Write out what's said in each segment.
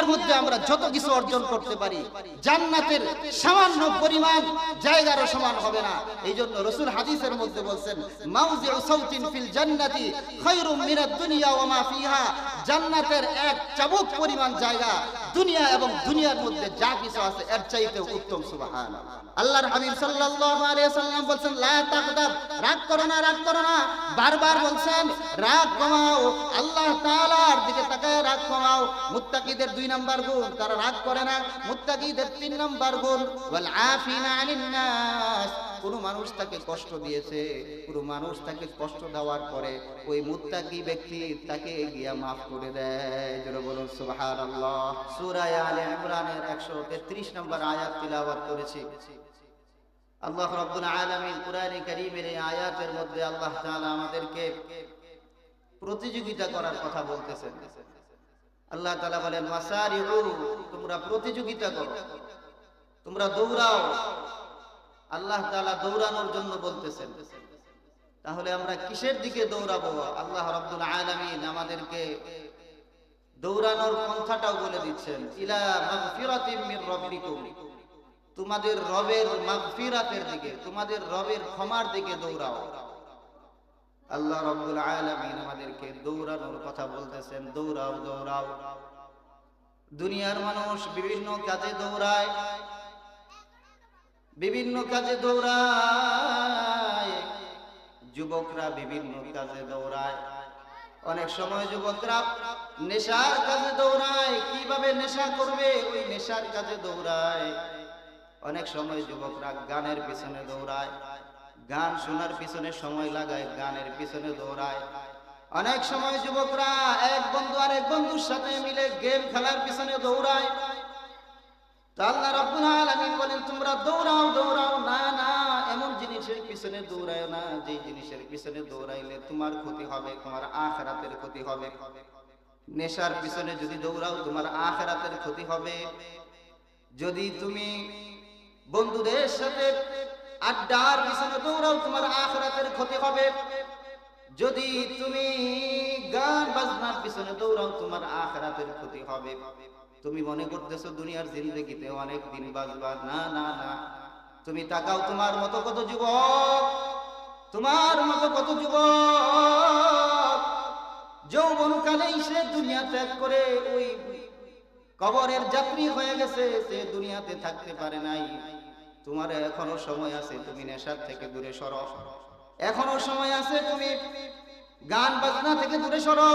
দুনিয়ার মধ্যে আমরা যত কিছু অর্জন করতে পারি, জান্নাতের সামান্য পরিমাণ জায়গারও সমান হবে না। এই জন্য রসুল হাদিসের মধ্যে বলছেন সাউতিন ফিল জান্নাতি খায়রুম মিনাদ দুনিয়া ওয়া মা ফিহা। জান্নাতের এক চাবুক পরিমাণ জায়গা দুনিয়া এবং দুনিয়ার মধ্যে যা কিছু আছে, এর চাইতে উত্তম, সুবহানাল্লাহ। আল্লাহর হাবিব সাল্লাল্লাহু আলাইহি সাল্লাম বলছেন, লা তাকদাব, রাগ করো না, রাগ করো না। বারবার বলছেন, রাগ কমাও, আল্লাহ তাআলার দিকে তাকায় রাগ কমাও। মুত্তাকিদের দুই নাম্বার গুণ, তারা রাগ করে না। মুত্তাকিদের তিন নাম্বার গুণ, ওয়াল আফিনা আনিন নাস। কোন মানুষ তাকে কষ্ট দিয়েছে, কোন মানুষ তাকে কষ্ট দেওয়ার পরে ওই মুত্তাকি ব্যক্তি তাকে গিয়া মাফ করে দেয়। জোরে বলুন, সুবহানাল্লাহ। সূরা আলে ইমরানের 133 নম্বর আয়াত তিলাওয়াত করেছি। আল্লাহ রাব্বুল আলামিন কোরআনে কারীমের এই আয়াতের মধ্যে আল্লাহ তাআলা আমাদেরকে প্রতিযোগিতা করার কথা বলতেছেন। আল্লাহ তাআলা বলেন মাসারিউ তোমরা প্রতিযোগিতা করো, তোমরা দৌড়াও আল্লাহ তালা দৌড়ানোর জন্য বলতেছেন। তাহলে আমরা কিসের দিকে দৌড়াবো? আল্লাহ রাব্বুল আলামিন আমাদেরকে দৌড়ানোর পন্থাটাও বলে দিচ্ছেন। তোমাদের রবের মাগফিরাতের দিকে, তোমাদের রবের ক্ষমার দিকে দৌড়াও। আল্লাহ রাব্বুল আলামিন আমাদেরকে দৌড়ানোর কথা বলতেছেন। দৌড়াও দৌড়াও। দুনিয়ার মানুষ বিভিন্ন কাজে দৌড়ায়। বিভিন্ন কাজে দৌড়ায়। যুবকরা বিভিন্ন কাজে দৌড়ায়। অনেক সময় যুবকরা নেশার কাজে দৌড়ায়। কীভাবে নেশা করবে? ওই নেশার কাজে দৌড়ায়। অনেক সময় যুবকরা গানের পিছনে দৌড়ায়। গান শোনার পিছনে সময় লাগায়, গানের পিছনে দৌড়ায়। অনেক সময় যুবকরা এক বন্ধু আর এক বন্ধুর সাথে মিলে গেম খেলার পিছনে দৌড়ায়। নেশার পিছনে যদি দৌড়াও, তোমার আখিরাতের ক্ষতি হবে। যদি তুমি বন্ধুদের সাথে আড্ডার পিছনে দৌড়াও, তোমার আখিরাতের ক্ষতি হবে। যদি তুমি গান বাজনার পিছনে দৌড়াও, তোমার আখিরাতের ক্ষতি হবে। তুমি মনে করতেছো দুনিয়ার জিন্দগিতে অনেক দিন বাজবা না না না। তুমি তাকাও তোমার মতো কত যুবক, তোমার মতো কত যুবক। যৌবন কালেই সে দুনিয়া ত্যাগ করে ওই কবরের যাত্রী হয়ে গেছে, সে দুনিয়াতে থাকতে পারে নাই। তোমার এখনও সময় আছে, তুমি নেশার থেকে দূরে সরো। এখনও সময় আছে, তুমি গান বাজনা থেকে দূরে সরো।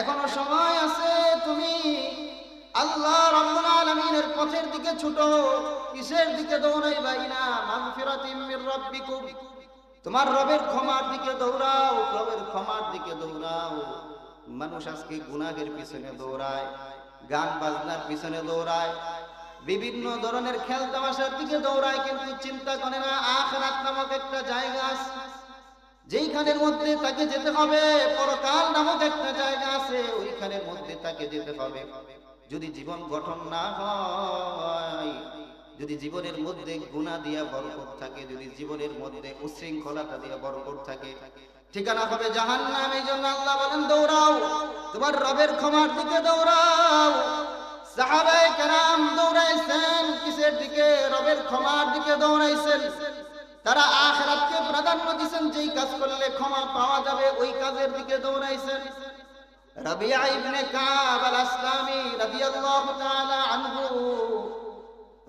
এখনও সময় আছে, তুমি আল্লাহ রাব্বুল আলামিনের পথের দিকে ছুটো, কিসের দিকে মাগফিরাতিম মির তোমার রবের ক্ষমার দিকে দৌড়াও, রবের ক্ষমার দিকে দৌড়াও। মানুষ আজকে গুনাহের পিছনে দৌড়ায়, গান বাজনার পিছনে দৌড়ায়, বিভিন্ন ধরনের খেল তামাশার দিকে দৌড়ায়, কিন্তু চিন্তা করে না, আখরাত নামক একটা জায়গা আছে। যেইখানের মধ্যে তাকে যেতে হবে, পরকাল নামক একটা জায়গা আছে, ওইখানের মধ্যে তাকে যেতে হবে। যদি জীবন গঠন না হয়, যদি জীবনের মধ্যে গুণা দিয়া বরকত থাকে, যদি জীবনের মধ্যে উশৃঙ্খলতা দিয়া বরকত থাকে, ঠিকানা হবে জাহান্নাম। এই জন্য আল্লাহ বলেন, দৌড়াও, তোমার রবের ক্ষমার দিকে দৌড়াও। সাহাবায়ে কেরাম দৌড়াইছেন, কিসের দিকে? রবের ক্ষমার দিকে দৌড়াইছেন। তারা আখরাতকে প্রাধান্য দিয়েছেন যেই কাজ করলে ক্ষমা পাওয়া যাবে, ওই কাজের দিকে দৌড়াইছেন। রাবিয়া ইবনে কাব আল আসলামি রাদিয়াল্লাহু তাআলা আনহু।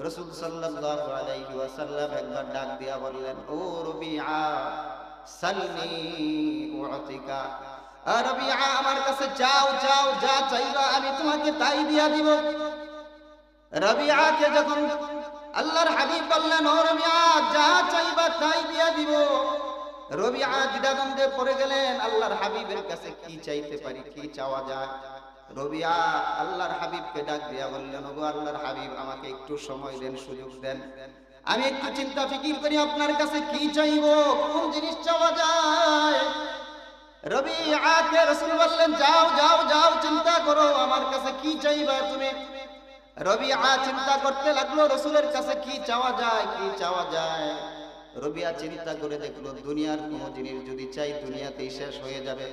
রাসূল সাল্লাল্লাহু আলাইহি ওয়াসাল্লাম একবার ডাক দিয়া বললেন, ও রবিআ সালনি উআতিকা। রবিআ আমার কাছে যাও যাও, যা চাইবা, আমি তোমাকে তাই দিয়া দিব। রবিআকে যখন আল্লাহর হাবিব বললেন, ও রবিআ যা চাইবা তাই দিয়া দিব। রবিআ দ্বিধাদ্বন্দ্বে পড়ে গেলেন, আল্লাহর হাবিবের কাছে কি চাইতে পারি, কি চাওয়া যায়? রবিআ আল্লাহর হাবিবকে ডাক দিয়া বললেন, ওগো আল্লাহর হাবিব, আমাকে একটু সময় দেন, সুযোগ দেন। আমি একটু চিন্তা ফিকির করি, আপনার কাছে কি চাইব? কোন জিনিস চাওয়া যায়? রবি আকে রসুল বললেন, যাও যাও যাও, চিন্তা করো, আমার কাছে কি চাইবা তুমি? রবি আ চিন্তা করতে লাগল, রসুলের কাছে কি চাওয়া যায়, কি চাওয়া যায়? রবিয়া চিন্তা করে দেখল, দুনিয়ার কোনো জিনিস যদি চাই দুনিয়াতেই শেষ হয়ে যাবে।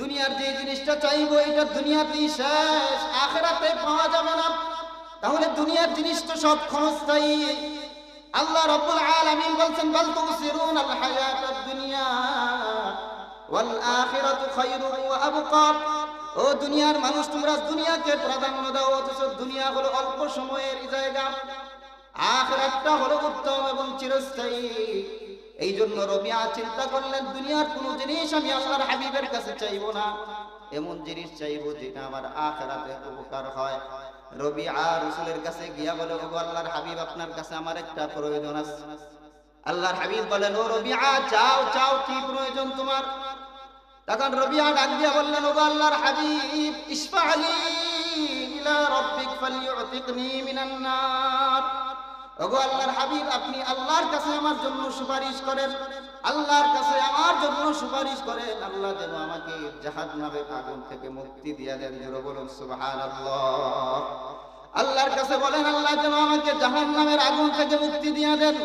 দুনিয়ার যে জিনিসটা চাইব, এটা দুনিয়াতেই শেষ, আখেরাতে পাওয়া যাবে না। তাহলে দুনিয়ার জিনিস তো সব ক্ষণস্থায়ী। আল্লাহ রাব্বুল আলামিন বলছেন, বাল তুসিরুন আল হায়াতাদ দুনিয়া ওয়াল আখিরাতু খায়রুন ওয়া আবকা। ও দুনিয়ার মানুষ, তোমরা দুনিয়াকে প্রাধান্য দাও, অথচ দুনিয়া হলো অল্প সময়ের জায়গা। আখিরাতটা হলো উত্তম এবং চিরস্থায়ী। এই জন্য রবিয়া চিন্তা করলেন, দুনিয়ার কোনো জিনিস আমি আল্লাহর হাবিবের কাছে চাইব না। এমন জিনিস চাইব যেটা আমার আখেরাতে উপকার হয়। রবিআ রসুলের কাছে গিয়া বলে ও আল্লাহর হাবিব, আপনার কাছে আমার একটা প্রয়োজন আছে। আল্লাহর হাবিব বলেন, ও রবিআ চাও চাও কি প্রয়োজন তোমার? তখন রবিআ ডাক দিয়া বললেন ও আল্লাহর হাবিব ইসফালি ইলা রাব্বিক ফালিউতিকনি মিনান নার। ওগো আল্লাহর হাবিব, আপনি আল্লাহর কাছে আমার জন্য সুপারিশ করেন। আল্লাহর কাছে আমার জন্য সুপারিশ করেন। আল্লাহ যেন আমাকে জাহান্নামের আগুন থেকে মুক্তি দিয়া দেন। জোরে বলুন, সুবহানাল্লাহ। আল্লাহর কাছে বলেন, আল্লাহ যেন আমাকে জাহান্নামের আগুন থেকে মুক্তি দিয়া দেন।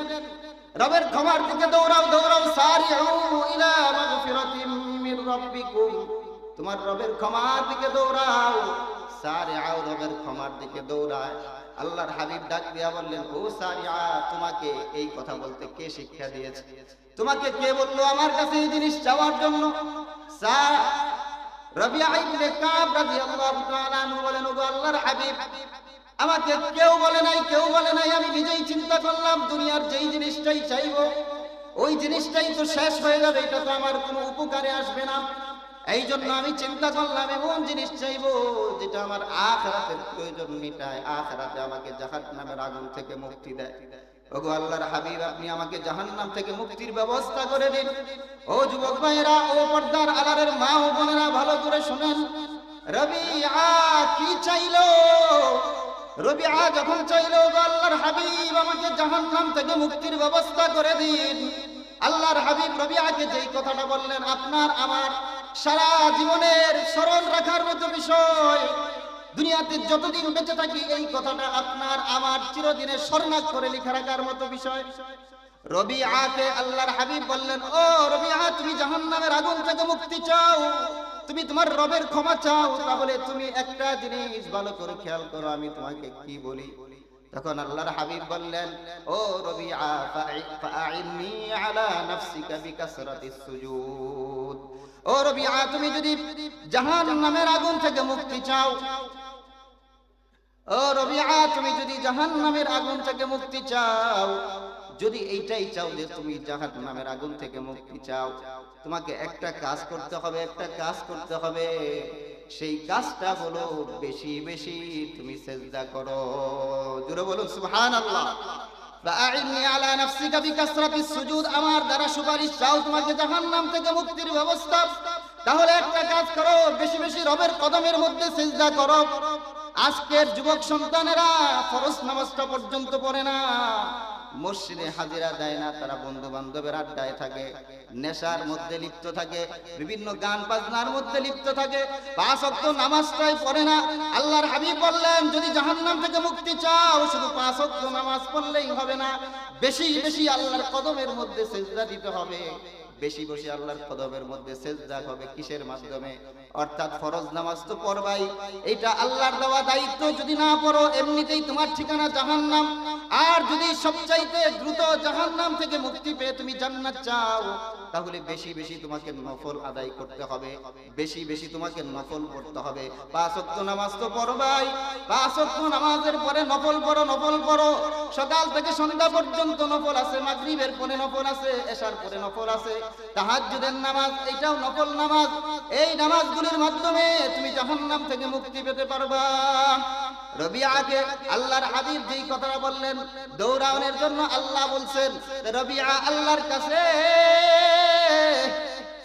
রবের ক্ষমার দিকে দৌড়াও দৌড়াও সারিউ ইলা মাগফিরাতিম মির রাব্বিকুম। তোমার রবের ক্ষমার দিকে দৌড়াও সারিউ রবের ক্ষমার দিকে দৌড়ায়। আল্লাহর হাবিব ডাক দিয়া বললেন, ও সারিয়া, তোমাকে এই কথা বলতে কে শিক্ষা দিয়েছে? তোমাকে কে বলল আমার কাছে এই জিনিস চাওয়ার জন্য? আমাকে কেউ বলে নাই, কেউ বলে নাই, আমি নিজেই চিন্তা করলাম দুনিয়ার যেই জিনিসটাই চাইব, ওই জিনিসটাই তো শেষ হয়ে যাবে, এটা তো আমার কোনো উপকারে আসবে না। এই জন্য আমি চিন্তা করলাম, এমন জিনিস চাইব যেটা আমার আখরাতের প্রয়োজন মিটায়। আখরাতে আমাকে জাহান্নামের আগুন থেকে মুক্তি দেয়। ওগো আল্লাহর হাবিব, আপনি আমাকে জাহান্নাম থেকে মুক্তির ব্যবস্থা করে দিন। ও যুবক ভাইয়েরা, ও পর্দার আলারের মা ও বোনেরা, ভালো করে শুনেন। রবি কি চাইলো? রবি যখন চাইলো আল্লাহর হাবিব, আমাকে জাহান্নাম থেকে মুক্তির ব্যবস্থা করে দিন। আল্লাহর হাবিব রবিআকে যেই কথাটা বললেন, আপনার, আমার সারা জীবনের স্মরণ রাখার মতো বিষয়। দুনিয়াতে যতদিন বেঁচে থাকি, এই কথাটা আপনার আমার চিরদিনের স্মরণাক করে লিখে রাখার মতো বিষয়। রবি আকে আল্লাহর হাবিব বললেন, ও রবি আ তুমি জাহান্নামের আগুন থেকে মুক্তি চাও। তুমি তোমার রবের ক্ষমা চাও। তাহলে তুমি একটা জিনিস ভালো করে খেয়াল করো, আমি তোমাকে কি বলি? তখন আল্লাহর হাবিব বললেন, ও ফাআইননি আলা নাফসিকা বিকাসরাতিস সুজুদ। ও রবিআ, তুমি যদি জাহান্নামের আগুন থেকে মুক্তি চাও। ও রবিআ, তুমি যদি জাহান্নামের আগুন থেকে মুক্তি চাও। যদি এইটাই চাও যে তুমি জাহান্নামের আগুন থেকে মুক্তি চাও, তোমাকে একটা কাজ করতে হবে, একটা কাজ করতে হবে। সেই কাজটা হলো বেশি বেশি তুমি সেজদা করো। জোরে বলুন ফাআইননি আমার দ্বারা সুপারিশ চাও তোমাকে জাহান্নাম থেকে মুক্তির ব্যবস্থা। তাহলে একটা কাজ করো, বেশি বেশি রবের কদমের মধ্যে চিন্তা করো। আজকের যুবক সন্তানেরা ফরজ নামাজটা পর্যন্ত পড়ে না। মসজিদে হাজিরা দেয় না, তারা বন্ধু বান্ধবের আড্ডায় থাকে, নেশার মধ্যে লিপ্ত থাকে, বিভিন্ন গান বাজনার মধ্যে লিপ্ত থাকে, পাঁচ অক্ত নামাজটাই পড়ে না। আল্লাহর হাবিব বললেন, যদি জাহান্নাম থেকে মুক্তি চাও, শুধু পাঁচ অক্ত নামাজ পড়লেই হবে না, বেশি বেশি আল্লাহর কদমের মধ্যে সেজদা দিতে হবে। বেশি বেশি আল্লাহর কদমের মধ্যে সেজদা হবে কিসের মাধ্যমে? অর্থাৎ ফরজ নামাজ তো পড়বাই। এটা আল্লাহর দেওয়া দায়িত্ব। যদি না পড়ো, এমনিতেই তোমার ঠিকানা জাহান্নাম। আর যদি সবচাইতে দ্রুত জাহান্নাম থেকে মুক্তি পেয়ে তুমি জান্নাত চাও, তাহলে বেশি বেশি তোমাকে নফল আদায় করতে হবে। বেশি বেশি তোমাকে নফল পড়তে হবে। পাঁচ ওয়াক্ত নামাজ তো পড়বাই। পাঁচ ওয়াক্ত নামাজের পরে নফল পড়ো নফল পড়ো। সকাল থেকে সন্ধ্যা পর্যন্ত নফল আছে, মাগরিবের পরে নফল আছে, এশার পরে নফল আছে। তাহাজ্জুদের নামাজ, এটাও নফল নামাজ। এই নামাজগুলির মাধ্যমে তুমি জাহান্নাম থেকে মুক্তি পেতে পারবা। রবিআকে আল্লাহর হাবিব যেই কথাটা বললেন জন্য আল্লাহ বলছেন, রবিআ আল্লাহর কাছে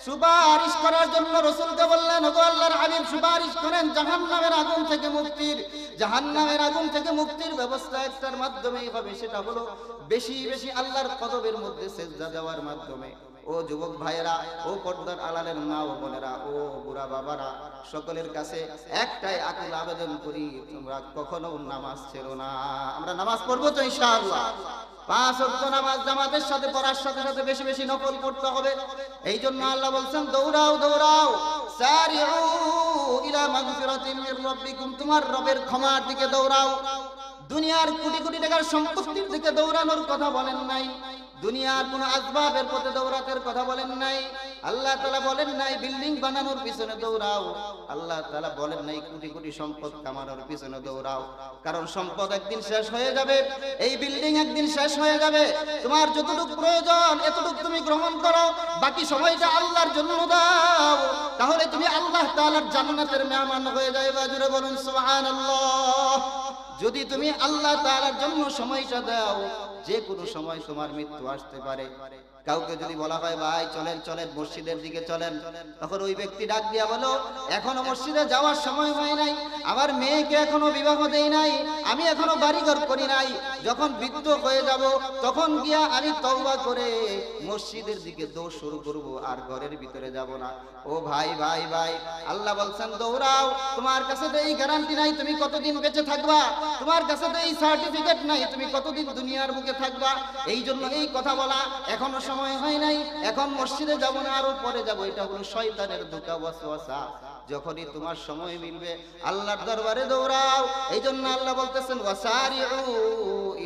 সুপারিশ করার জন্য রসুলকে বললেন, ওগো আল্লাহর হাবিব, সুপারিশ করেন জাহান্নামের আগুন থেকে মুক্তির। জাহান্নামের আগুন থেকে মুক্তির ব্যবস্থা একটার মাধ্যমেই হবে, সেটা হলো বেশি বেশি আল্লাহর কদবের মধ্যে সেজদা দেওয়ার মাধ্যমে। ও যুবক ভাইয়েরা, ও পর্দার আলালের মা ও বোনেরা, ও বুড়া বাবারা, সকলের কাছে একটাই আকুল আবেদন করি, তোমরা কখনো নামাজ ছেড়ো না। আমরা নামাজ পড়ব তো ইনশাআল্লাহ। পাঁচ ওয়াক্ত নামাজ জামাতের সাথে পড়ার সাথে সাথে বেশি বেশি নকল করতে হবে। এই জন্য আল্লাহ বলছেন, দৌড়াও দৌড়াও। সারিউ ইলা মাগফিরাতিন মির রাব্বিকুম, তোমার রবের ক্ষমার দিকে দৌড়াও। দুনিয়ার কোটি কোটি টাকার সম্পত্তির দিকে দৌড়ানোর কথা বলেন নাই। দুনিয়ার কোন আসবাবের পথে দৌড়াতের কথা বলেন নাই। আল্লাহ তাআলা বলেন নাই, বিল্ডিং বানানোর পিছনে দৌড়াও। আল্লাহ তাআলা বলেন নাই, কোটি কোটি সম্পদ কামানোর পিছনে দৌড়াও। কারণ সম্পদ একদিন শেষ হয়ে যাবে, এই বিল্ডিং একদিন শেষ হয়ে যাবে। তোমার যতটুকু প্রয়োজন, এতটুকু তুমি গ্রহণ করো, বাকি সময়টা আল্লাহর জন্য দাও। তাহলে তুমি আল্লাহ তাআলার জান্নাতের মেহমান হয়ে যাবে জুড়ে বলুন, সুবহানাল্লাহ। যদি তুমি আল্লাহ তাআলার জন্য সময়টা দাও যে কোনো সময় তোমার মৃত্যু আসতে পারে। কাউকে যদি বলা হয়, ভাই, চলেন চলেন, মসজিদের দিকে চলেন। তখন ওই ব্যক্তি ডাক দিয়া বলো, এখনও মসজিদে যাওয়ার সময় হয় নাই। আমার মেয়েকে এখনও বিবাহ দেই নাই। আমি এখনও বাড়িঘর করি নাই। যখন বৃদ্ধ হয়ে যাব, তখন গিয়া আমি তওবা করে মসজিদের দিকে দৌড় শুরু করব আর ঘরের ভিতরে যাব না। ও ভাই ভাই ভাই, আল্লাহ বলছেন, দৌড়াও। তোমার কাছে তো এই গ্যারান্টি নাই, তুমি কতদিন বেঁচে থাকবা? তোমার কাছে তো এই সার্টিফিকেট নাই, তুমি কতদিন দুনিয়ার বুকে থাকবা? এই জন্য এই কথা বলা এখনও সময় হয় নাই, এখন মসজিদে যাব না, আরও পরে যাব। এটা হলো শয়তানের ধোকা, ওয়াসওয়াসা। যখনই তোমার সময় মিলবে, আল্লাহর দরবারে দৌড়াও। এই জন্য আল্লাহ বলতেছেন ওয়াসারিউ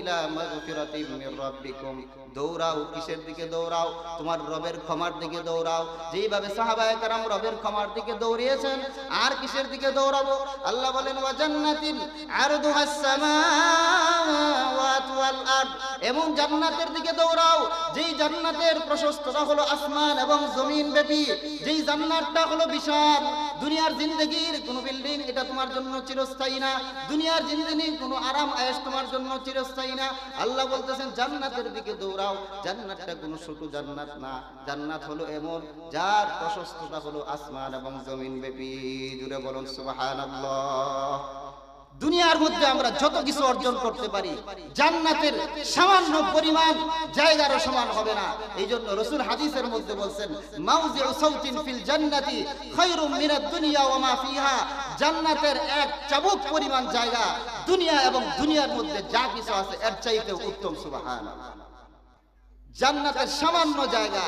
ইলা মাগফিরাতিম মির রাব্বিকুম। দৌড়াও, কিসের দিকে দৌড়াও? তোমার রবের ক্ষমার দিকে দৌড়াও। যেইভাবে সাহাবায়ে কারাম রবের ক্ষমার দিকে দৌড়িয়েছেন, আর কিসের দিকে দৌড়াবো? আল্লাহ বলেন, ওয়া জান্নাতিন আরদুহাস সামাওয়াতু ওয়াল আরদ। এমন জান্নাতের দিকে দৌড়াও, যেই জান্নাতের প্রশস্ততা হলো আসমান এবং জমিন ব্যাপী। যেই জান্নাতটা হলো বিশাল দুনিয়ার জিন্দগির কোন বিল্ডিং এটা তোমার জন্য চিরস্থায়ী না। দুনিয়ার জিন্দগি কোনো আরাম আয়েশ তোমার জন্য চিরস্থায়ী না। আল্লাহ বলতেছেন, জান্নাতের দিকে দৌড়াও। জান্নাতটা কোনো ছোট জান্নাত না। জান্নাত হলো এমন, যার প্রশস্ততা হলো আসমান এবং জমিন ব্যাপী। জুড়ে বলুন, সুবহানাল্লাহ। দুনিয়ার মধ্যে আমরা যত কিছু অর্জন করতে পারি, জান্নাতের সামান্য পরিমাণ জায়গারও সমান হবে না। এই জন্য রসুল হাদিসের মধ্যে বলছেন, মাউজিউ সাউতিন ফিল জান্নাতি খায়রুম মিনাদ দুনিয়া ওয়া মা ফিহা। জান্নাতের এক চাবুক পরিমাণ জায়গা দুনিয়া এবং দুনিয়ার মধ্যে যা কিছু আছে, এর চাইতে উত্তম, সুবহানাল্লাহ। জান্নাতের সামান্য জায়গা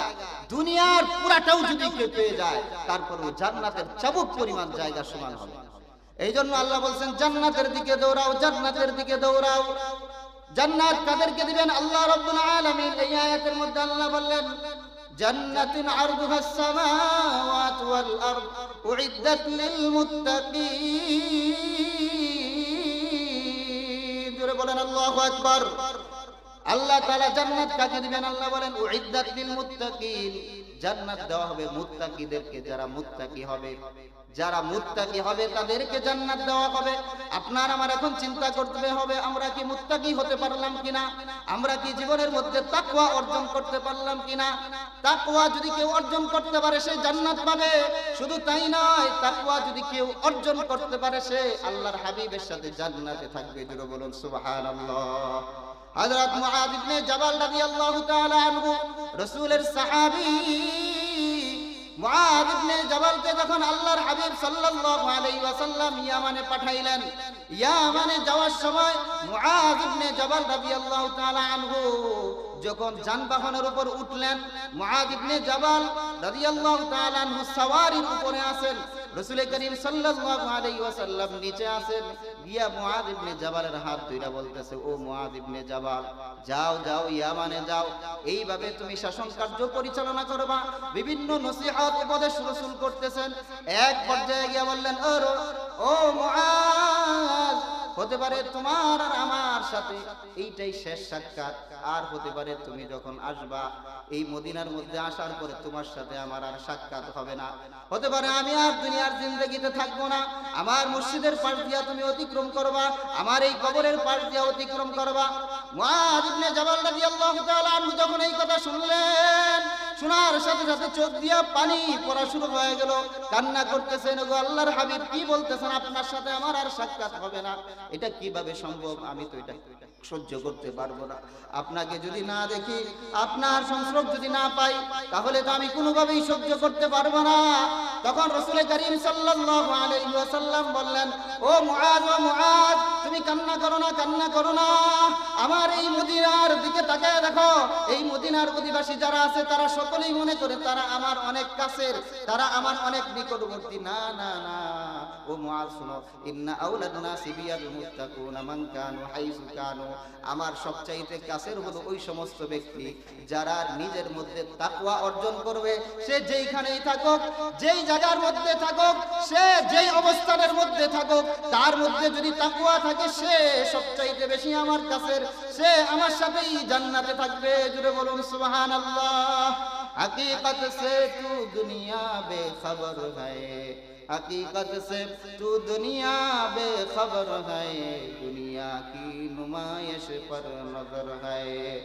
দুনিয়ার পুরাটাও যদি কেউ পেয়ে যায়, তারপরেও জান্নাতের চাবুক পরিমাণ জায়গা সমান হবে এই জন্য আল্লাহ বলছেন, জান্নাতের দিকে দৌড়াও, জান্নাতের দিকে দৌড়াও। জান্নাত কাদেরকে দিবেন? আল্লাহ রাব্বুল আলামিন। এই আয়াতের মধ্যে আল্লাহ বললেন, জান্নাতিন আরদুহাস সামাওয়াত ওয়াল আরদ, উইদ্দাত লিল মুত্তাকিন। জোরে বলেন, আল্লাহু আকবার। আল্লাহ তাআলা জান্নাত কাকে দিবেন? আল্লাহ বলেন, উইদ্দাত লিল মুত্তাকিন। জান্নাত দেওয়া হবে মুত্তাকিদেরকে, যারা মুত্তাকি হবে। যারা মুত্তাকি হবে তাদেরকে জান্নাত দেওয়া হবে। আপনার আমার এখন চিন্তা করতে হবে, আমরা কি মুত্তাকি হতে পারলাম কিনা? আমরা কি জীবনের মধ্যে তাকওয়া অর্জন করতে পারলাম কিনা? তাকওয়া যদি কেউ অর্জন করতে পারে, সে জান্নাত পাবে। শুধু তাই নয়, তাকওয়া যদি কেউ অর্জন করতে পারে, সে আল্লাহর হাবিবের সাথে জান্নাতে থাকবে। জুড়ে বলুন, সুবহানাল্লাহ। হযরত মুআদ ইবনে জাবাল রাদিয়াল্লাহু তাআলা আনহু, রাসূলের সাহাবী যখন আল্লাহর হাবিব সাল্লাল্লাহু আলাইহি ওয়াসাল্লাম ইয়ামানে পাঠাইলেন, ইয়ামানে যাওয়ার সময় মুআদ ইবনে জাবাল রাদিয়াল্লাহু তাআলা আনহু যখন যানবাহনের উপর উঠলেন মুআদ ইবনে জাবাল রাদিয়াল্লাহু তাআলা আনহু সাওয়ারির উপরে আছেন রাসূল করিম সাল্লাল্লাহু নিচে আসেন। গিয়া মুআদ ইবনে জাবালের হাত ধইরা বলতেছে, ও মুআদ ইবনে জাবাল, যাও যাও, ইয়ামানে যাও। এইভাবে তুমি শাসন কার্য পরিচালনা করবা। বিভিন্ন নসিহত, উপদেশ রসুল করতেছেন। এক পর্যায়ে গিয়া বললেন ও ও মুআদ হতে পারে তোমার আর আমার সাথে। এইটাই শেষ সাক্ষাৎ। আর হতে পারে তুমি যখন আসবা, এই মদিনার মধ্যে আসার পরে তোমার সাথে আমার আর সাক্ষাৎ হবে না। হতে পারে আমি আর দুনিয়ার জিন্দগিতে থাকব না। আমার মসজিদের পাশ দিয়া তুমি অতিক্রম করবা, আমার এই কবরের পাশ দিয়া অতিক্রম করবা। মুআদ ইবনে জাবাল রাদিয়াল্লাহু যখন এই কথা শুনলেন শোনার সাথে সাথে চোখ দিয়া পানি পড়া শুরু হয়ে গেল। কান্না করতেছেন গো আল্লাহর হাবিব, কি বলতেছেন? আপনার সাথে আমার আর সাক্ষাৎ হবে না। এটা কীভাবে সম্ভব? আমি তো এটা সহ্য করতে পারব না। আপনাকে যদি না দেখি, আপনার সংস্রব যদি না পাই, তাহলে তো আমি কোনোভাবেই সহ্য করতে পারব না। তখন রসুল করিম সাল্লাল্লাহু আলাইহি ওয়াসাল্লাম বললেন, ও মুআজ ও মুআজ, তুমি কান্না করো না, কান্না করো না। আমার এই মদিনার দিকে তাকায় দেখো, এই মদিনার অধিবাসী যারা আছে, তারা সকলেই মনে করে তারা আমার অনেক কাছের, তারা আমার অনেক নিকটবর্তী। না না না। ও মুআজ শুনো, ইন্না আউলাদনা সিবিয়াল মুত্তাকুনা মান কানু হাইসু কানু। আমার সবচাইতে কাছের হলো ওই সমস্ত ব্যক্তি যারা নিজের মধ্যে তাকওয়া অর্জন করবে। সে যেইখানেই থাকুক, যেই জায়গার মধ্যে থাকুক, সে যেই অবস্থানের মধ্যে থাকুক, তার মধ্যে যদি তাকওয়া থাকে, সে সবচাইতে বেশি আমার কাছের, সে আমার সাথেই জান্নাতে থাকবে। জুড়ে বলুন, সুবহানাল্লাহ। हकीकत से तू दुनिया बेखबर है हकीकत से तू दुनिया बेखबर है दुनिया की नुमाइश पर नजर है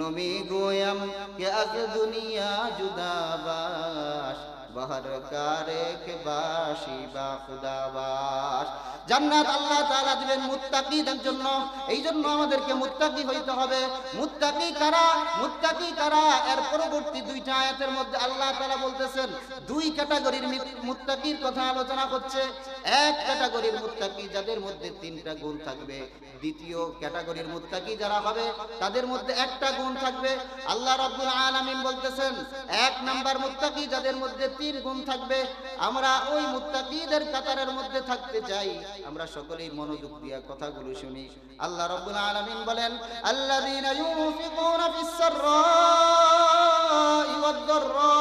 नमी गोयम के अज दुनिया जुदाबाश বহর কারেক বাসি বা খুদাবাস। জান্নাত আল্লাহ তাআলা দিবেন মুত্তাকিদের জন্য। এই জন্য আমাদেরকে মুত্তাকি হইতে হবে। মুত্তাকি কারা? মুত্তাকি কারা? এর পরবর্তী দুইটা আয়াতের মধ্যে আল্লাহ তাআলা বলতেছেন, দুই ক্যাটাগরির মুত্তাকির কথা আলোচনা হচ্ছে। এক ক্যাটাগরির মুত্তাকি যাদের মধ্যে তিনটা গুণ থাকবে। দ্বিতীয় ক্যাটাগরির মুত্তাকি যারা হবে, তাদের মধ্যে একটা গুণ থাকবে। আল্লাহ রাব্বুল আলামিন বলতেছেন, এক নাম্বার মুত্তাকি যাদের মধ্যে তিন গুণ থাকবে। আমরা ওই মুত্তাকিদের কাতারের মধ্যে থাকতে চাই। আমরা সকলেই মনোযোগ দিয়া কথাগুলো শুনি। আল্লাহ রাব্বুল আলামিন বলেন, আল্লাযীনা ইউনফিকুনা ফিস সাররাই ওয়াদ দাররা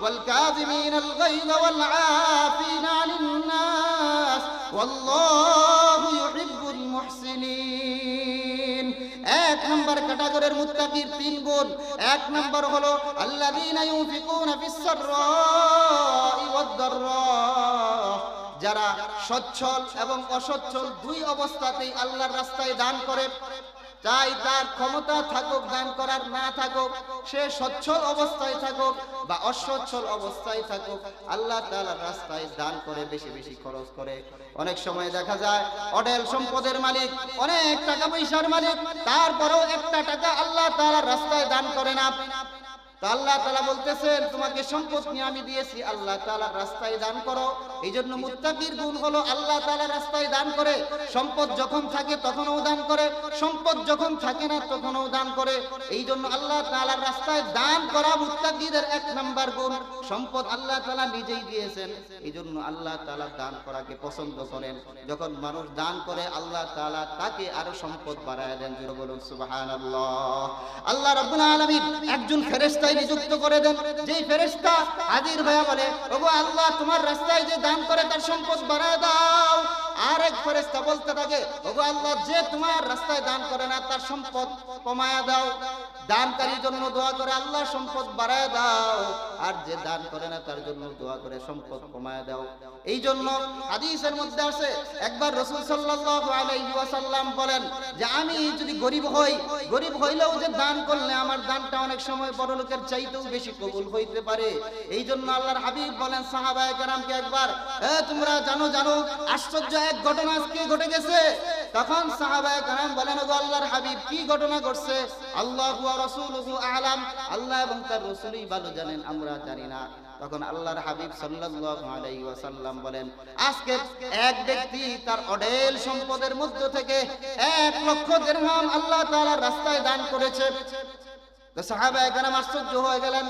ওয়াল কাযিমিনাল গায়যা ওয়াল আফিনা আনিন নাস ইউহিব্বুল মুহসিনিন। এক নম্বর ক্যাটাগরির মুত্তাকির তিন গুণ। এক নম্বর হলো, আল্লাযীনা ইউনফিকুনা ফিস সাররাই ওয়াদ দাররা যারা সচ্ছল এবং অসচ্ছল দুই অবস্থাতেই আল্লাহর রাস্তায় দান করে চাই তার ক্ষমতা থাকুক দান করার না থাকুক, সে সচ্ছল অবস্থায় থাকুক বা অসচ্ছল অবস্থায় থাকুক, আল্লাহ তালার রাস্তায় দান করে, বেশি বেশি খরচ করে। অনেক সময় দেখা যায়, অডেল সম্পদের মালিক, অনেক টাকা পয়সার মালিক, তারপরেও একটা টাকা আল্লাহ তালার রাস্তায় দান করে না। আল্লাহ তালা বলতেছেন, তোমাকে সম্পদ নিয়ে আমি দিয়েছি, আল্লাহ রাস্তায় দান করো। এই জন্য মুত্তাকির গুণ হলো আল্লাহ তালার রাস্তায় দান করে, সম্পদ যখন থাকে তখনও দান করে, সম্পদ যখন থাকে না তখনও দান করে। এই জন্য আল্লাহ তালার রাস্তায় দান করা মুত্তাকিদের এক নাম্বার গুণ, সম্পদ আল্লাহ তালা নিজেই দিয়েছেন। এই জন্য আল্লাহ তালা দান করাকে পছন্দ করেন। যখন মানুষ দান করে, আল্লাহ তালা তাকে আরও সম্পদ বাড়ায় দেন। বলুন সুবাহান আল্লাহ রব্বুল আলামিন একজন নিযুক্ত করে দেন। যে ফেরেস্তা হাজির হয়ে বলে, ওগো আল্লাহ, তোমার রাস্তায় যে দান করে তার সম্পদ বাড়ায় দাও। আরেক ফেরেস্তা বলতে থাকে, ওগো আল্লাহ, যে তোমার রাস্তায় দান করে না, তার সম্পদ কমায়া দাও। দানকারীর জন্য দোয়া করে আল্লাহ সম্পদ বাড়ায় দাও। আর যে দান করে না, তার জন্য দোয়া করে সম্পদ কমায় দাও। এই জন্য হাদিসের মধ্যে আছে, একবার রসুল সাল্লাল্লাহু আলাইহি ওয়াসাল্লাম বলেন যে, আমি যদি গরিব হই, গরিব হইলেও যে দান করলে আমার দানটা অনেক সময় বড় লোকের চাইতেও বেশি কবুল হইতে পারে। এই জন্য আল্লাহর হাবিব বলেন, সাহাবায়ে কেরামকে একবার, এ, তোমরা জানো জানো, আশ্চর্য এক ঘটনা আজকে ঘটে গেছে। তখন সাহাবায়ে কেরাম বলেন, ওগো আল্লাহর হাবিব, কি ঘটনা ঘটছে? আল্লাহু আলাম, আল্লাহ এবং তার ভালো জানেন, আমরা জানি না। তখন আল্লাহর হাবিব সাল্লাল্লাহু আলাইহি ওয়াসাল্লাম বলেন, আজকে এক ব্যক্তি তার অডেল সম্পদের মধ্য থেকে এক লক্ষ দিরহাম আল্লাহ তাআলার রাস্তায় দান করেছে। তো সাহাবা একরাম আশ্চর্য হয়ে গেলেন,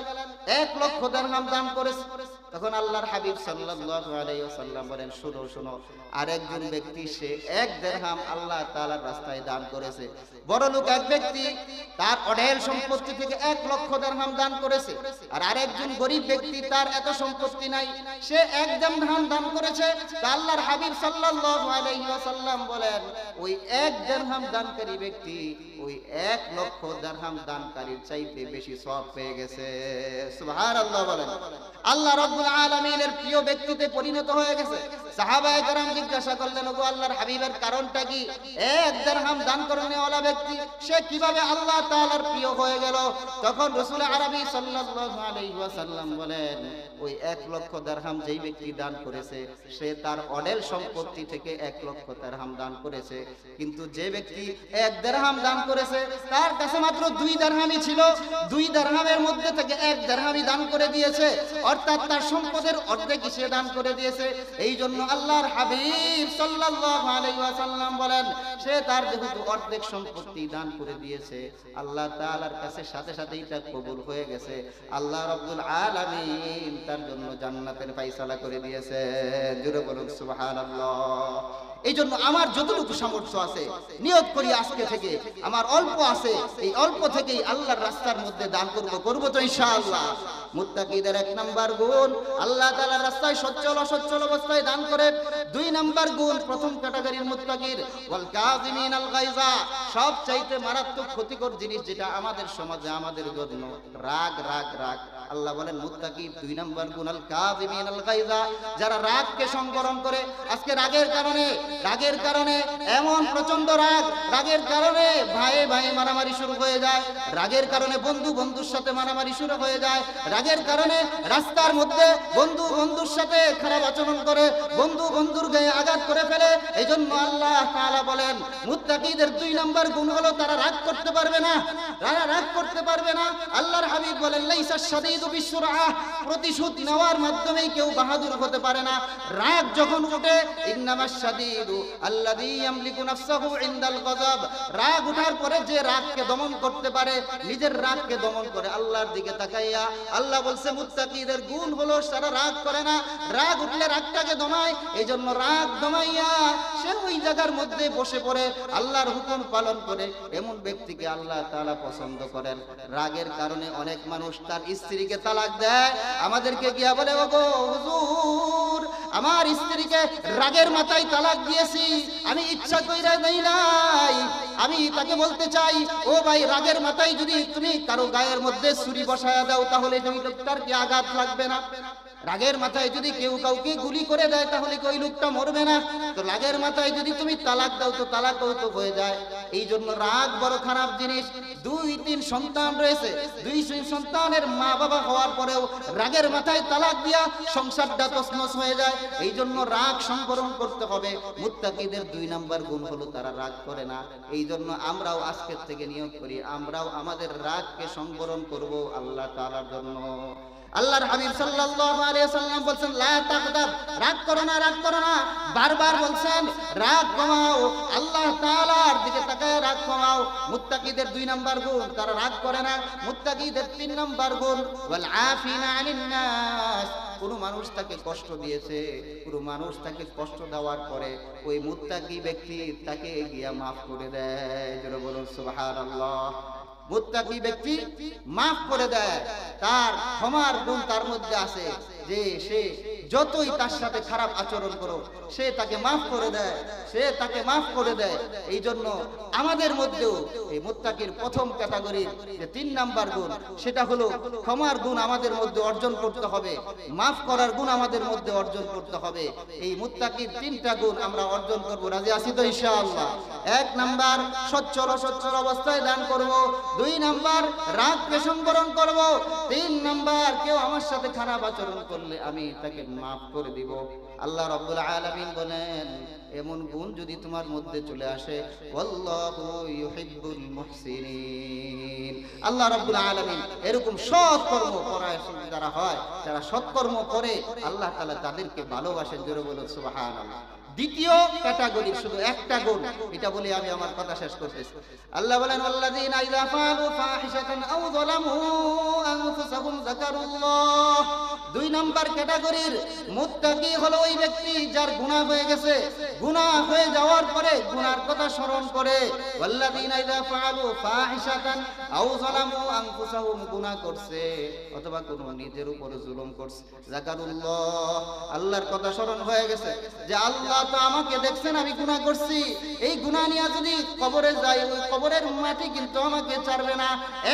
এক লক্ষ দিরহাম দান করেছে। তখন আল্লাহর হাবিব সাল্লাল্লাহু আলাইহি ওয়াসাল্লাম বলেন, শুনো শুনো, আরেকজন ব্যক্তি, সে এক দিরহাম আল্লাহ তাআলার রাস্তায় দান করেছে। বড় লোক এক ব্যক্তি, তার অঢেল সম্পত্তি থেকে এক লক্ষ দিরহাম দান করেছে। আর আরেকজন গরিব ব্যক্তি, তার এত সম্পত্তি নাই। সে এক দিরহাম দান করেছে। আল্লাহর হাবিব সাল্লাল্লাহু আলাইহি ওয়াসাল্লাম বলেন, ওই এক দিরহাম দানকারী ব্যক্তি, ওই এক লক্ষ দিরহাম দানকারীর চাইতে বেশি সওয়াব পেয়ে গেছে। সুবহানাল্লাহ বলেন। আল্লাহ আলামিনের প্রিয় ব্যক্তিতে পরিণত হয়ে গেছে। সাহাবায়ে কেরাম জিজ্ঞাসা করলেন, ওগো আল্লাহর হাবিবের কারণটা কি? এক দিরহাম দান করনেওয়ালা ব্যক্তি, সে কীভাবে আল্লাহ তাআলার প্রিয় হয়ে গেল? তখন রাসূল আরবি সাল্লাল্লাহু বলেন, ওই এক লক্ষ দিরহাম যেই ব্যক্তি দান করেছে, সে তার অডেল সম্পত্তি থেকে এক লক্ষ দিরহাম দান করেছে। কিন্তু যে ব্যক্তি এক দিরহাম দান করেছে, তার কাছে মাত্র দুই দিরহামই ছিল। দুই দিরহামের মধ্যে থেকে এক দিরহামই দান করে দিয়েছে। অর্থাৎ তার সম্পদের অর্ধেক সে দান করে দিয়েছে। এই জন্য আল্লাহর হাবিব সাল্লাল্লাহু আলাইহি ওয়াসাল্লাম বলেন, সে তার যেহেতু অর্ধেক সম্পত্তি দান করে দিয়েছে, আল্লাহ তাআলার কাছে সাথে সাথে এটা কবুল হয়ে গেছে। আল্লাহ রাব্বুল আলামিন তার জন্য জান্নাতের ফয়সালা করে দিয়েছে। জুড়ে বলুন সুবহানাল্লাহ। এই জন্য আমার যতটুকু সামর্থ্য আছে নিয়ত করি আজকে থেকে। আমার অল্প আছে, এই অল্প থেকেই আল্লাহর রাস্তার মধ্যে দান করব করব তো ইনশাআল্লাহ। মুত্তাকিদের এক নাম্বার গুণ, আল্লাহ তাআলার রাস্তায় সচ্ছল, অসচ্ছল অবস্থায় দান করে। দুই নাম্বার গুণ, প্রথম ক্যাটাগরির মুত্তাকির, ওয়াল কাযিমিন আল গায়জা সব চাইতে মারাত্মক ক্ষতিকর জিনিস যেটা আমাদের সমাজে, আমাদের জন্য। রাগ রাগ রাগ। আল্লাহ বলেন, মুত্তাকির দুই নাম্বার গুণ, আল কাযিমিন আল গায়জা যারা রাগকে সংবরণ করে, আজকে রাগের কারণে রাগের কারণে, এমন প্রচণ্ড রাগ, রাগের কারণে ভাইয়ে ভাইয়ে মারামারি শুরু হয়ে যায়। রাগের কারণে বন্ধু বন্ধুর সাথে মারামারি শুরু হয়ে যায়। রাগের কারণে রাস্তার মধ্যে বন্ধু বন্ধুর সাথে খারাপ আচরণ করে, বন্ধু বন্ধুর গায়ে আঘাত করে ফেলে। এই জন্য আল্লাহ তাআলা বলেন, মুত্তাকিদের দুই নাম্বার গুণ হলো তারা রাগ করতে পারবে না। তারা রাগ করতে পারবে না। আল্লাহর হাবিব বলেন, লাইসা শাদীদু বিসুরআহ প্রতিশোধ নেওয়ার মাধ্যমেই কেউ বাহাদুর হতে পারে না। রাগ যখন উঠে ইন্নামাস শাদীদু আল্লাযী ইয়ামলিকু নাফসাহু ইনদাল গযাব। রাগ পরে যে রাগকে দমন করতে পারে, নিজের রাগকে দমন করে আল্লাহর দিকে তাকাইয়া আল্লাহ বলছে গুণ হলো সারা রাগ করে না। রাগ উঠলে রাগটাকে দমায় রাগ দমাইয়া সে ওই জায়গার মধ্যে বসে পড়ে, আল্লাহর হুকুম পালন করে। এমন ব্যক্তিকে আল্লাহ তাআলা পছন্দ করেন। রাগের কারণে অনেক মানুষ তার স্ত্রীকে তালাক দেয়। আমাদেরকে গিয়া বলে, ওগো হুজুর, আমার স্ত্রীকে রাগের মাথায় তালাক দিয়েছি আমি ইচ্ছা কইরা দেই নাই। আমি তাকে বলতে চাই, ও ভাই, রাগের মাথায় যদি তুমি কারও গায়ের মধ্যে ছুরি বসায়া দাও, তাহলে তুমি লোকটার কি আঘাত লাগবে না। রাগের মাথায় যদি কেউ কাউকে গুলি করে দেয়, তাহলে ওই লোকটা মরবে না? তো রাগের মাথায় যদি তুমি তালাক দাও, তো তালাকও তো হয়ে যায়। এই জন্য রাগ বড় খারাপ জিনিস। দুই, তিন সন্তান রয়েছে। দুই, তিন সন্তানের মা বাবা হওয়ার পরেও রাগের মাথায় তালাক দিয়া সংসারটা তছনছ হয়ে যায়। এই জন্য রাগ সংবরণ করতে হবে। মুত্তাকিদের দুই নাম্বার গুণ হলো তারা রাগ করে না। এই জন্য আমরাও আজকের থেকে নিয়োগ করি। আমরাও আমাদের রাগকে সংবরণ করব আল্লাহ তাআলার জন্য। আল্লাহর হাবিব সাল্লাল্লাহু আলাইহি সাল্লাম বলছেন, লা তাগদাব। রাগ করো না, রাগ করো না। বারবার বলছেন, রাগ কমাও, আল্লাহ তাআলার দিকে তাকায় রাগ কমাও। মুত্তাকিদের দুই নাম্বার গুণ, তারা রাগ করে না। মুত্তাকিদের তিন নাম্বার গুণ, ওয়াল আফিনা আনিন নাস কোন মানুষ তাকে কষ্ট দিয়েছে, কোন মানুষ তাকে কষ্ট দেওয়ার পরে ওই মুত্তাকি ব্যক্তি তাকে গিয়া মাফ করে দেয়। জোরে বলুন, সুবহানাল্লাহ। মুত্তাকি ব্যক্তি মাফ করে দেয়। তার ক্ষমার গুণ তার মধ্যে আছে। যে সে যতই তার সাথে খারাপ আচরণ করো সে তাকে মাফ করে দেয়, সে তাকে মাফ করে দেয়। এই জন্য আমাদের মধ্যেও এই মুত্তাকির প্রথম ক্যাটাগরির যে তিন নাম্বার গুণ, সেটা হলো ক্ষমার গুণ আমাদের মধ্যে অর্জন করতে হবে, মাফ করার গুণ আমাদের মধ্যে অর্জন করতে হবে। এই মুত্তাকির তিনটা গুণ আমরা অর্জন করব। রাজি আছি তো ইনশাআল্লাহ? এক নাম্বার, সচ্ছল সচ্ছল অবস্থায় দান করব। দুই নাম্বার, রাগকে সংবরণ করব। তিন নাম্বার, কেউ আমার সাথে খারাপ আচরণ করলে আমি তাকে মাফ করে দিব। আল্লাহ রব্দুল আলামিন বলেন, এমন গুণ যদি তোমার মধ্যে চলে আসে আল্লাহ রাব্বুল আলমিন এরকম সৎকর্ম করায় যারা হয়, যারা সৎকর্ম করে, আল্লাহ তালা তাদেরকে ভালোবাসেন। জোরে বলো সুবহানাল্লাহ। দ্বিতীয় ক্যাটাগরি শুধু একটা গুণ। এটা বলে আমি আমার কথা শেষ করতেছি আল্লাহ বলেন ফাআলু ফাহিশাতান আও যালামু আনফুসাহুম যাকারুল্লাহ। দুই নাম্বার ক্যাটাগরির মুত্তাকি হলো ওই ব্যক্তি যার গুনাহ হয়ে গেছে। গুনাহ হয়ে যাওয়ার পরে গুনার কথা স্মরণ করে। আল্লাযীনা ফাআলু ফাহিশাতান আও যালামু আনফুসাহুম গুনাহ করছে। অথবা কোনো নিজের উপর জুলুম করছে। যাকারুল্লাহ, আল্লাহর কথা স্মরণ হয়ে গেছে যে আল্লাহ তো আমাকে দেখছেন, আমি গুনাহ করছি। এই গুনাহ নিয়ে যদি কবরে যাই, ওই কবরের মাটি কিন্তু আমাকে ছাড়বে না।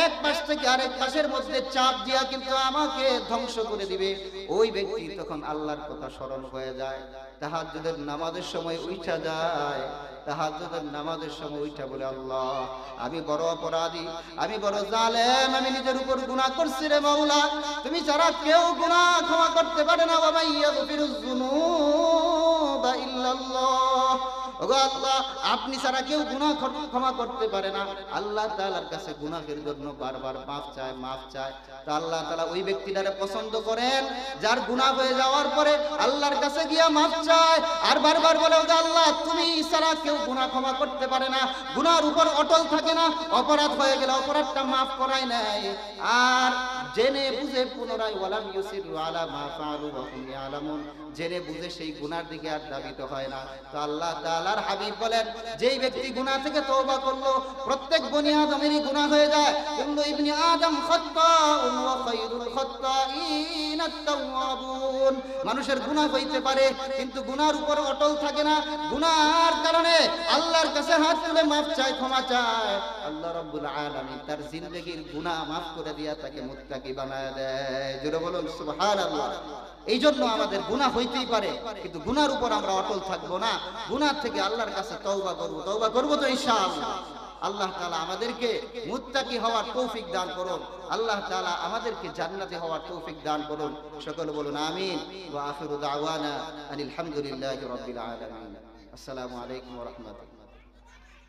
এক পাশ থেকে আরেক পাশের মধ্যে চাপ দিয়া কিন্তু আমাকে ধ্বংস করে দিবে। ওই ব্যক্তি তখন আল্লাহর কথা স্মরণ হয়ে যায়। তাহাজ্জুদের নামাজের সময় উঠা যায়। তাহাজ্জুদের নামাজের সময় উঠা বলে, আল্লাহ, আমি বড় অপরাধী, আমি বড় জালেম, আমি নিজের উপর গুনাহ করছি রে মাওলা। তুমি ছাড়া কেউ গুনাহ ক্ষমা করতে পারে না বাবা ইয়াগফিরুজ যুনুবা ইল্লাল্লাহ ওগো আল্লাহ আপনি ছাড়া কেউ ক্ষর- ক্ষমা করতে পারে না। আল্লাহ তাআলার কাছে গুনাহের জন্য বারবার মাফ চায় মাফ চায়। তো আল্লাহ তাআলা ওই ব্যক্তিটারে পছন্দ করেন, যার গুনাহ হয়ে যাওয়ার পরে আল্লাহর কাছে গিয়া মাফ চায়, আর বারবার বলে, ওগো আল্লাহ, তুমি ছাড়া কেউ গুনাহ ক্ষমা করতে পারে না। গুনার উপর অটল থাকে না, অপরাধ হয়ে গেলে অপরাধটা মাফ করায় নাই আর জেনে বুঝে পুনরায়, ওয়ালাম ইউসিরু আলা মা ফাআলু ওয়া হুম জেনে বুঝে সেই গুনার দিকে আর দাবিত হয় না। তো আল্লাহ তাআলার হাবিব বলেন, যেই ব্যক্তি গুনাহ থেকে তওবা করল, প্রত্যেক বনি আদমেরই গুনাহ হয়ে যায়। কুল্লু ইবনি আদম খাত্তাউন ওয়া খায়রুল খাত্তাইন আত-তাওয়াবুন। মানুষের গুনাহ হইতে পারে, কিন্তু গুনার উপর অটল থাকে না। গুনার কারণে আল্লাহর কাছে হাত তুলে মাফ চায়, ক্ষমা চায়। আল্লাহ রাব্বুল আলামিন তার জিন্দেগীর গুনাহ মাফ করে দিয়া তাকে মুত্তাকি বানায় দেয়। জোরে বলুন, সুবহানাল্লাহ। এই জন্য আমাদের গুনাহ হইতেই পারে, কিন্তু গুনার উপর আমরা অটল থাকব না। গুনার থেকে আল্লাহর কাছে তওবা করব তওবা করব তো ইনশাআল্লাহ। আল্লাহ তালা আমাদেরকে মুত্তাকি হওয়ার তৌফিক দান করুন। আল্লাহ তালা আমাদেরকে জান্নাতে হওয়ার তৌফিক দান করুন। সকল বলুন আমিন। আসসালামু আলাইকুম ওয়া